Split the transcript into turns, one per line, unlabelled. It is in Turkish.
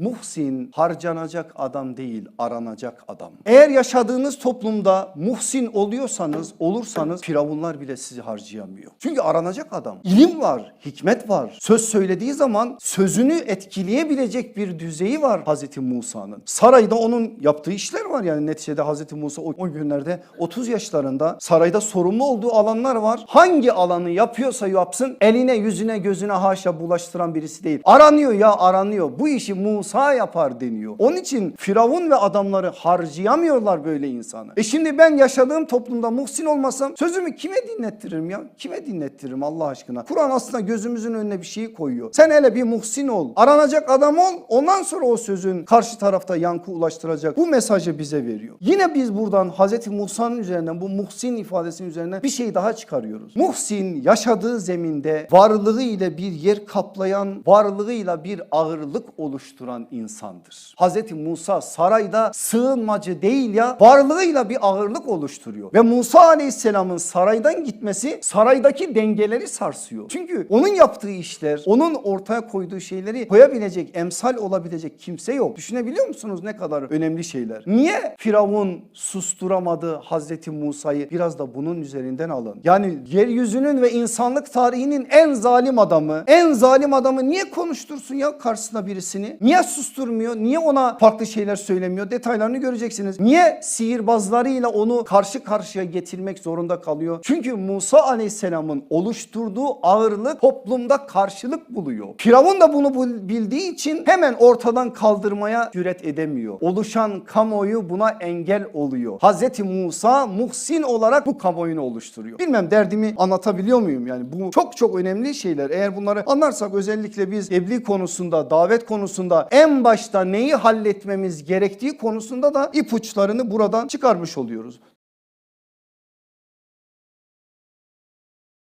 Muhsin harcanacak adam değil aranacak adam. Eğer yaşadığınız toplumda muhsin oluyorsanız olursanız firavunlar bile sizi harcayamıyor. Çünkü aranacak adam. İlim var, hikmet var. Söz söylediği zaman sözünü etkileyebilecek bir düzeyi var Hazreti Musa'nın. Sarayda onun yaptığı işler var yani neticede Hazreti Musa o, günlerde 30 yaşlarında sarayda sorumlu olduğu alanlar var. Hangi alanı yapıyorsa yapsın eline yüzüne gözüne haşa bulaştıran birisi değil. Aranıyor ya aranıyor. Bu işi Musa yapar deniyor. Onun için Firavun ve adamları harcayamıyorlar böyle insanı. E şimdi ben yaşadığım toplumda muhsin olmasam sözümü kime dinlettiririm ya? Kime dinlettiririm Allah aşkına? Kur'an aslında gözümüzün önüne bir şeyi koyuyor. Sen hele bir muhsin ol. Aranacak adam ol. Ondan sonra o sözün karşı tarafta yankı ulaştıracak. Bu mesajı bize veriyor. Yine biz buradan Hazreti Musa'nın üzerinden bu muhsin ifadesinin üzerinden bir şey daha çıkarıyoruz. Muhsin yaşadığı zeminde varlığı ile bir yer kaplayan, varlığıyla bir ağırlık oluşturan insandır. Hazreti Musa sarayda sığınmacı değil ya varlığıyla bir ağırlık oluşturuyor. Ve Musa Aleyhisselam'ın saraydan gitmesi saraydaki dengeleri sarsıyor. Çünkü onun yaptığı işler, onun ortaya koyduğu şeyleri koyabilecek, emsal olabilecek kimse yok. Düşünebiliyor musunuz ne kadar önemli şeyler? Niye Firavun susturamadı Hazreti Musa'yı? Biraz da bunun üzerinden alın. Yani yeryüzünün ve insanlık tarihinin en zalim adamı, en zalim adamı niye konuştursun ya karşısına birisini? Niye susturmuyor? Niye ona farklı şeyler söylemiyor? Detaylarını göreceksiniz. Niye sihirbazlarıyla onu karşı karşıya getirmek zorunda kalıyor? Çünkü Musa Aleyhisselam'ın oluşturduğu ağırlık toplumda karşılık buluyor. Firavun da bunu bildiği için hemen ortadan kaldırmaya cüret edemiyor. Oluşan kamuoyu buna engel oluyor. Hazreti Musa muhsin olarak bu kamuoyunu oluşturuyor. Bilmem derdimi anlatabiliyor muyum? Yani bu çok çok önemli şeyler. Eğer bunları anlarsak özellikle biz tebliğ konusunda, davet konusunda en başta neyi halletmemiz gerektiği konusunda da ipuçlarını buradan çıkarmış oluyoruz.